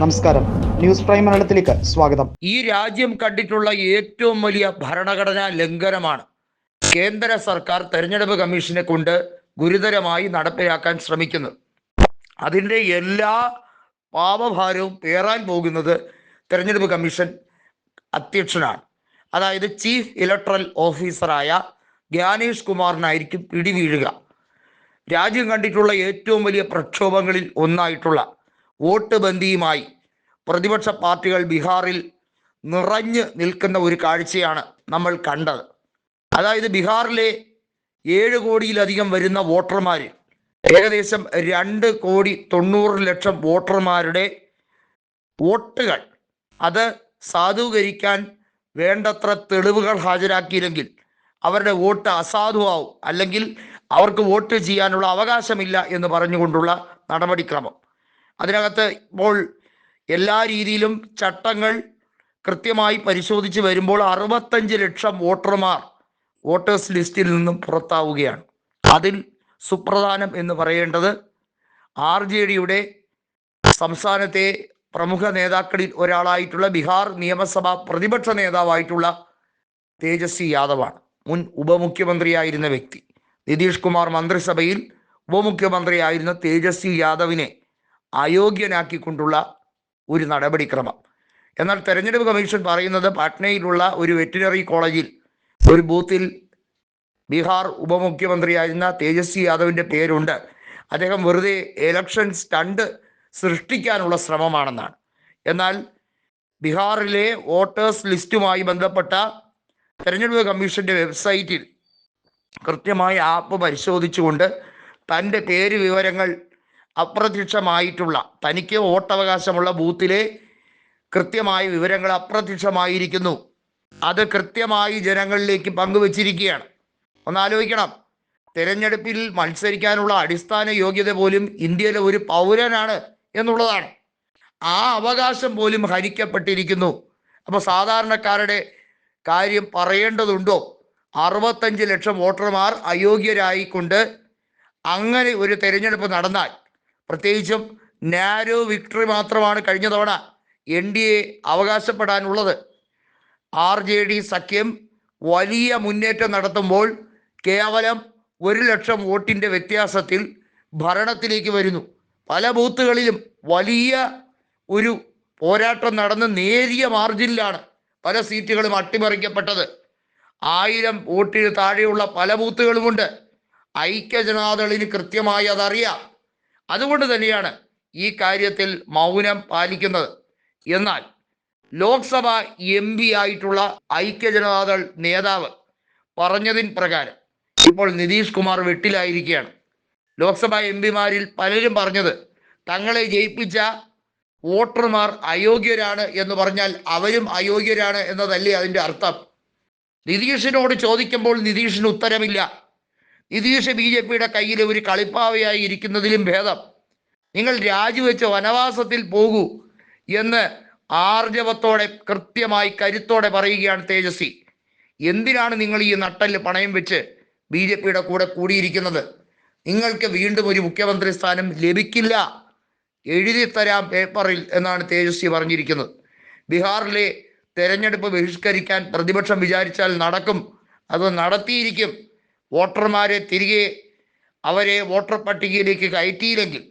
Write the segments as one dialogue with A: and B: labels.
A: നമസ്കാരം. News prime മലയാളത്തിലേക്ക് സ്വാഗതം.
B: ഈ രാജ്യം കണ്ടിട്ടുള്ള ഏറ്റവും വലിയ ഭരണഘടനാ ലംഘനമാണ്. കേന്ദ്ര സർക്കാർ തെരഞ്ഞെടുപ്പ് കമ്മീഷനെ കൊണ്ട് ഗുരുതരമായി നടപ്പിലാക്കാൻ ശ്രമിക്കുന്നത്. അതിന്റെ എല്ലാ പാപഭാരവും പേറാൻ പോകുന്നത് തെരഞ്ഞെടുപ്പ് കമ്മീഷൻ അധ്യക്ഷനാണ്. അതായത് ചീഫ് ഇലക്ട്രൽ ഓഫീസറായ ജ്ഞാനേഷ് കുമാറിനായിരിക്കും പിടിവീഴുക. രാജ്യം കണ്ടിട്ടുള്ള ഏറ്റവും വലിയ പ്രക്ഷോഭങ്ങളിൽ ഒന്നായിട്ടുള്ള വോട്ട് ബന്ദിയുമായി പ്രതിപക്ഷ പാർട്ടികൾ ബീഹാറിൽ നിറഞ്ഞു നിൽക്കുന്ന ഒരു കാഴ്ചയാണ് നമ്മൾ കണ്ടത്. അതായത് ബീഹാറിലെ ഏഴ് കോടിയിലധികം വരുന്ന വോട്ടർമാർ ഏകദേശം രണ്ട് കോടി തൊണ്ണൂറ് ലക്ഷം വോട്ടർമാരുടെ വോട്ടുകൾ. അത് സാധൂകരിക്കാൻ വേണ്ടത്ര തെളിവുകൾ ഹാജരാക്കിയില്ലെങ്കിൽ അവരുടെ വോട്ട് അസാധുവാകും അല്ലെങ്കിൽ അവർക്ക് വോട്ട് ചെയ്യാനുള്ള അവകാശമില്ല എന്ന് പറഞ്ഞുകൊണ്ടുള്ള നടപടിക്രമം. അതിനകത്ത് ഇപ്പോൾ എല്ലാ രീതിയിലും ചട്ടങ്ങൾ കൃത്യമായി പരിശോധിച്ച് വരുമ്പോൾ അറുപത്തഞ്ച് ലക്ഷം വോട്ടർമാർ വോട്ടേഴ്സ് ലിസ്റ്റിൽ നിന്നും പുറത്താവുകയാണ്. അതിൽ സുപ്രധാനം എന്ന് പറയേണ്ടത് ആർ ജെ ഡിയുടെ സംസ്ഥാനത്തെ പ്രമുഖ നേതാക്കളിൽ ഒരാളായിട്ടുള്ള ബീഹാർ നിയമസഭാ പ്രതിപക്ഷ നേതാവായിട്ടുള്ള തേജസ്വി യാദവാണ്. മുൻ ഉപമുഖ്യമന്ത്രിയായിരുന്ന വ്യക്തി. നിതീഷ് കുമാർ മന്ത്രിസഭയിൽ ഉപമുഖ്യമന്ത്രിയായിരുന്ന തേജസ്വി യാദവിനെ അയോഗ്യനാക്കിക്കൊണ്ടുള്ള ഒരു നടപടിക്രമം. എന്നാൽ തെരഞ്ഞെടുപ്പ് കമ്മീഷൻ പറയുന്നത് പാട്നയിലുള്ള ഒരു വെറ്റിനറി കോളേജിൽ ഒരു ബൂത്തിൽ ബീഹാർ ഉപമുഖ്യമന്ത്രിയായിരുന്ന തേജസ്വി യാദവിന്റെ പേരുണ്ട്. അദ്ദേഹം വെറുതെ എലക്ഷൻ സ്റ്റണ്ട് സൃഷ്ടിക്കാനുള്ള ശ്രമമാണെന്നാണ്. എന്നാൽ ബീഹാറിലെ വോട്ടേഴ്സ് ലിസ്റ്റുമായി ബന്ധപ്പെട്ട തെരഞ്ഞെടുപ്പ് കമ്മീഷന്റെ വെബ്സൈറ്റിൽ കൃത്യമായ ആപ്പ് പരിശോധിച്ചുകൊണ്ട് തന്റെ പേര് വിവരങ്ങൾ അപ്രത്യക്ഷമായിട്ടുള്ള തനിക്ക് വോട്ടവകാശമുള്ള ബൂത്തിലെ കൃത്യമായ വിവരങ്ങൾ അപ്രത്യക്ഷമായിരിക്കുന്നു. അത് കൃത്യമായി ജനങ്ങളിലേക്ക് പങ്കുവച്ചിരിക്കുകയാണ്. ഒന്ന് ആലോചിക്കണം തിരഞ്ഞെടുപ്പിൽ മത്സരിക്കാനുള്ള അടിസ്ഥാന യോഗ്യത പോലും ഇന്ത്യയിലെ ഒരു പൗരനാണ് എന്നുള്ളതാണ്. ആ അവകാശം പോലും ഹരിക്കപ്പെട്ടിരിക്കുന്നു അപ്പോൾ സാധാരണക്കാരുടെ കാര്യം പറയേണ്ടതുണ്ടോ? അറുപത്തഞ്ച് ലക്ഷം വോട്ടർമാർ അയോഗ്യരായിക്കൊണ്ട് അങ്ങനെ ഒരു തെരഞ്ഞെടുപ്പ് നടന്നാൽ പ്രത്യേകിച്ചും നാരോ വിക്ടറി മാത്രമാണ് കഴിഞ്ഞ തവണ എൻ ഡി എ അവകാശപ്പെടാനുള്ളത്. ആർ ജെ ഡി സഖ്യം വലിയ മുന്നേറ്റം നടത്തുമ്പോൾ കേവലം ഒരു ലക്ഷം വോട്ടിന്റെ വ്യത്യാസത്തിൽ ഭരണത്തിലേക്ക് വരുന്നു. പല ബൂത്തുകളിലും വലിയ ഒരു പോരാട്ടം നടന്ന് നേരിയ മാർജിനിലാണ് പല സീറ്റുകളും അട്ടിമറിക്കപ്പെട്ടത്. ആയിരം വോട്ടിന് താഴെയുള്ള പല ബൂത്തുകളുമുണ്ട്. ഐക്യജനാദളിന് കൃത്യമായി അതറിയാം. അതുകൊണ്ട് തന്നെയാണ് ഈ കാര്യത്തിൽ മൗനം പാലിക്കുന്നത്. എന്നാൽ ലോക്സഭ എം പി ആയിട്ടുള്ള ഐക്യജനതാദൾ നേതാവ് പറഞ്ഞതിൻ പ്രകാരം ഇപ്പോൾ നിതീഷ് കുമാർ വെട്ടിലായിരിക്കുകയാണ്. ലോക്സഭ എം പിമാരിൽ പലരും പറഞ്ഞത് തങ്ങളെ ജയിപ്പിച്ച വോട്ടർമാർ അയോഗ്യരാണ് എന്ന് പറഞ്ഞാൽ അവരും അയോഗ്യരാണ് എന്നതല്ലേ അതിന്റെ അർത്ഥം? നിതീഷിനോട് ചോദിക്കുമ്പോൾ നിതീഷിന് ഉത്തരമില്ല. നിതീഷ് ബി ജെ പിയുടെ കയ്യിൽ ഒരു കളിപ്പാവയായി ഇരിക്കുന്നതിലും ഭേദം. നിങ്ങൾ രാജിവെച്ച് വനവാസത്തിൽ പോകൂ എന്ന് ആർജവത്തോടെ കൃത്യമായി കരുത്തോടെ പറയുകയാണ് തേജസ്വി. എന്തിനാണ് നിങ്ങൾ ഈ നട്ടൽ പണയം വെച്ച് ബി ജെ പിയുടെ കൂടെ കൂടിയിരിക്കുന്നത്? നിങ്ങൾക്ക് വീണ്ടും ഒരു മുഖ്യമന്ത്രി സ്ഥാനം ലഭിക്കില്ല. എഴുതി തരാം പേപ്പറിൽ എന്നാണ് തേജസ്വി പറഞ്ഞിരിക്കുന്നത്. ബീഹാറിലെ തെരഞ്ഞെടുപ്പ് ബഹിഷ്കരിക്കാൻ പ്രതിപക്ഷം വിചാരിച്ചാൽ നടക്കും. അത് നടത്തിയിരിക്കും. വോട്ടർമാരെ തിരികെ അവരെ വോട്ടർ പട്ടികയിലേക്ക് കയറ്റിയില്ലെങ്കിൽ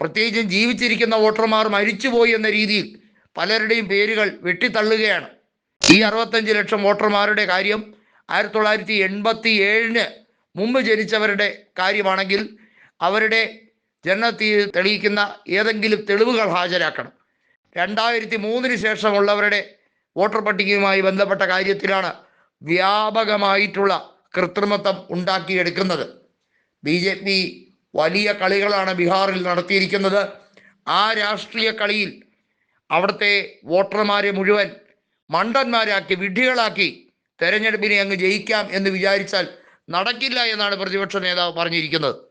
B: പ്രത്യേകിച്ചും ജീവിച്ചിരിക്കുന്ന വോട്ടർമാർ മരിച്ചുപോയി എന്ന രീതിയിൽ പലരുടെയും പേരുകൾ വെട്ടിത്തള്ളുകയാണ്. ഈ അറുപത്തഞ്ച് ലക്ഷം വോട്ടർമാരുടെ കാര്യം ആയിരത്തി തൊള്ളായിരത്തി എൺപത്തി ഏഴിന് മുമ്പ് ജനിച്ചവരുടെ കാര്യമാണെങ്കിൽ അവരുടെ ജനനത്തിൽ തെളിയിക്കുന്ന ഏതെങ്കിലും തെളിവുകൾ ഹാജരാക്കണം. രണ്ടായിരത്തി മൂന്നിന് ശേഷമുള്ളവരുടെ വോട്ടർ പട്ടികയുമായി ബന്ധപ്പെട്ട കാര്യത്തിലാണ് വ്യാപകമായിട്ടുള്ള കൃത്രിമത്വം ഉണ്ടാക്കിയെടുക്കുന്നത്. ബി ജെ പി വലിയ കളികളാണ് ബീഹാറിൽ നടത്തിയിരിക്കുന്നത്. ആ രാഷ്ട്രീയ കളിയിൽ അവിടുത്തെ വോട്ടർമാരെ മുഴുവൻ മണ്ടന്മാരാക്കി വിഡ്ഢികളാക്കി തെരഞ്ഞെടുപ്പിനെ അങ്ങ് ജയിക്കാം എന്ന് വിചാരിച്ചാൽ നടക്കില്ല എന്നാണ് പ്രതിപക്ഷ നേതാവ് പറഞ്ഞിരിക്കുന്നത്.